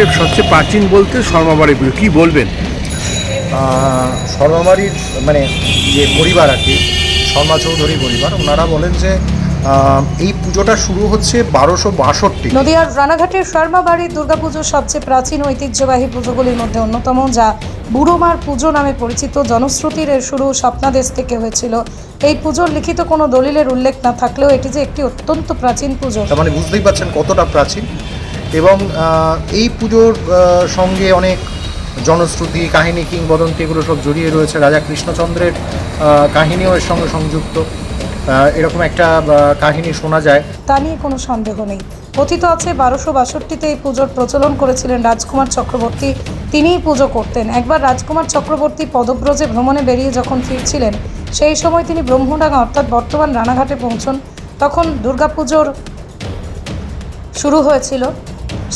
রানাঘাটের সবচেয়ে প্রাচীন বলতে শর্মাবাড়ি পুজো কী বলবেন? শর্মাবাড়ির মানে যে পরিবার আর কি শর্মা চৌধুরী পরিবার ওনারা বলেন যে আহ, এই পুজোটা শুরু হচ্ছে বারোশো বাষট্টি নদিয়ার রানাঘাটের শর্মাবাড়ির দুর্গাপুজো সবচেয়ে প্রাচীন ঐতিহ্যবাহী পুজোগুলির মধ্যে অন্যতম যা বুড়োমার পুজো নামে পরিচিত। জনশ্রুতির এর শুরু স্বপ্নাদেশ থেকে হয়েছিল। এই পুজোর লিখিত কোনো দলিলের উল্লেখ না থাকলেও এটি যে একটি অত্যন্ত প্রাচীন পুজো। মানে বুঝতেই পারছেন কতটা প্রাচীন। এবং এই পুজোর সঙ্গে অনেক জনশ্রুতি, কাহিনী, কিংবদন্তি এগুলো সব জড়িয়ে রয়েছে। রাজা কৃষ্ণচন্দ্রের কাহিনীও এর সঙ্গে সংযুক্ত। এরকম একটা কাহিনী শোনা যায়। তা নিয়ে কোনো সন্দেহ নেই। কথিত আছে, বারোশো বাষট্টিতে এই পুজোর প্রচলন করেছিলেন রাজকুমার চক্রবর্তী। তিনিই পুজো করতেন। একবার রাজকুমার চক্রবর্তী পদব্রজে ভ্রমণে বেরিয়ে যখন ফিরছিলেন, সেই সময় তিনি ব্রহ্মডাঙ্গা, অর্থাৎ বর্তমান রানাঘাটে পৌঁছন। তখন দুর্গাপুজোর শুরু হয়েছিল।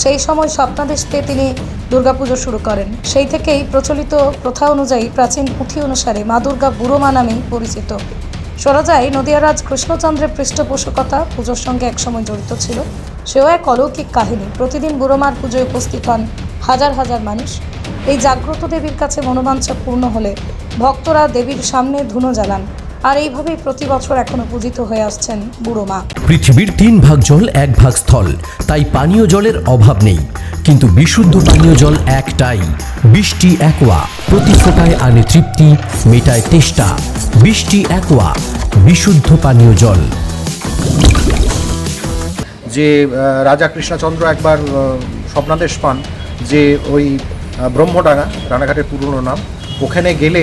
সেই সময় স্বপ্নাদেশ তিনি দুর্গাপুজো শুরু করেন। সেই থেকেই প্রচলিত প্রথা অনুযায়ী প্রাচীন পুঁথি অনুসারে মা দুর্গা বুড়োমা নামেই পরিচিত। শোনা যায় নদিয়ারাজ কৃষ্ণচন্দ্রের পৃষ্ঠপোষকতা পুজোর সঙ্গে একসময় জড়িত ছিল। সেও এক অলৌকিক কাহিনী। প্রতিদিন বুড়োমার পুজোয় উপস্থিত হন হাজার হাজার মানুষ। এই জাগ্রত দেবীর কাছে মনোবাঞ্ছা পূর্ণ হলে ভক্তরা দেবীর সামনে ধুনো জ্বালান। আর এইভাবেই প্রতি বছর এখনও পূজিত হয়ে আসছেন বুড়ো মা। পৃথিবীর তিন ভাগ জল এক ভাগ স্থল তাই পানীয় জলের অভাব নেই। কিন্তু বিশুদ্ধ পানীয় জল একটাই বৃষ্টি একোয়া প্রতি ফোটায় আনে তৃপ্তি মেটায় তেষ্টা। বৃষ্টি একোয়া বিশুদ্ধ পানীয় জল। যে রাজা কৃষ্ণচন্দ্র একবার স্বপ্নাদেশ পান যে ওই ব্রহ্মডাঙ্গা রানাঘাটের পুরনো নাম ওখানে গেলে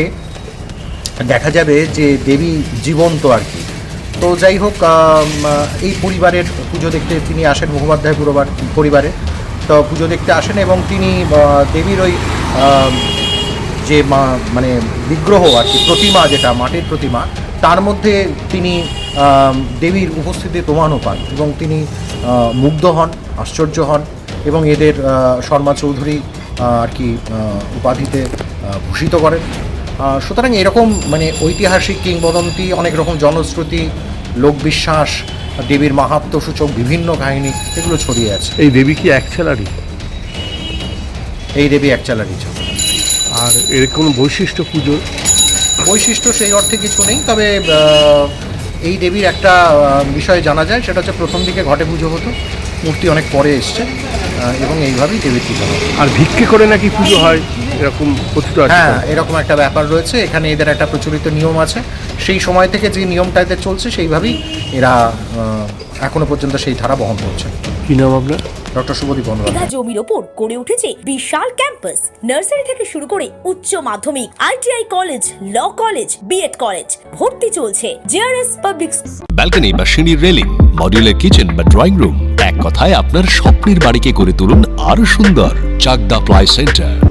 দেখা যাবে যে দেবী জীবন্ত আর কি। তো যাই হোক এই পরিবারের পুজো দেখতে তিনি আসেন মুখোপাধ্যায় পুরোবার পরিবারে। তো পুজো দেখতে আসেন এবং তিনি দেবীর ওই যে মা মানে বিগ্রহ আর কি, প্রতিমা যেটা, মাটির প্রতিমা, তার মধ্যে তিনি দেবীর উপস্থিতি প্রমাণও পান এবং তিনি মুগ্ধ হন, আশ্চর্য হন এবং এদের শর্মা চৌধুরী আর কি উপাধিতে ভূষিত করেন। সুতরাং এরকম মানে ঐতিহাসিক কিংবদন্তি অনেক রকম জনশ্রুতি লোকবিশ্বাস দেবীর মাহাত্ম্য সূচক বিভিন্ন কাহিনী এগুলো ছড়িয়ে আছে। এই দেবী কি এক ছেলারই? এই দেবী একচালারি ছিল। আর এর কোনো বৈশিষ্ট্য পুজোর বৈশিষ্ট্য সেই অর্থে কিছু নেই তবে এই দেবীর একটা বিষয় জানা যায় সেটা হচ্ছে প্রথম দিকে ঘটে পুজো হতো মূর্তি অনেক পরে এসছে এবং এইভাবেই দেবীর পুজো হয়। আর ভিক্ষে করে নাকি পুজো হয়? এরকম কথিত আছে হ্যাঁ এরকম একটা ব্যাপার রয়েছে। এখানে এদের একটা প্রচলিত নিয়ম আছে। সেই সময় থেকে যে নিয়মটা এদের চলছে সেইভাবেই এরা এখনও পর্যন্ত সেই ধারা বহন করছে। কি নাম আপনার? ডক্টর শুভদীপ বন্দ্যোপাধ্যায়। বিঘা জমির ওপর গড়ে উঠেছে বিশাল ক্যাম্পাস। নার্সারি থেকে শুরু করে উচ্চ মাধ্যমিক ITI college law college B Ed college ভর্তি চলছে। জেআরএস পাবলিক ব্যালকনি বা সিঁড়ির রেলিং মডিউলার কিচেন বা ড্রয়িং রুম এক কথায় আপনার স্বপ্নের বাড়িকে করে তুলুন আরও সুন্দর Chakdah ply centre.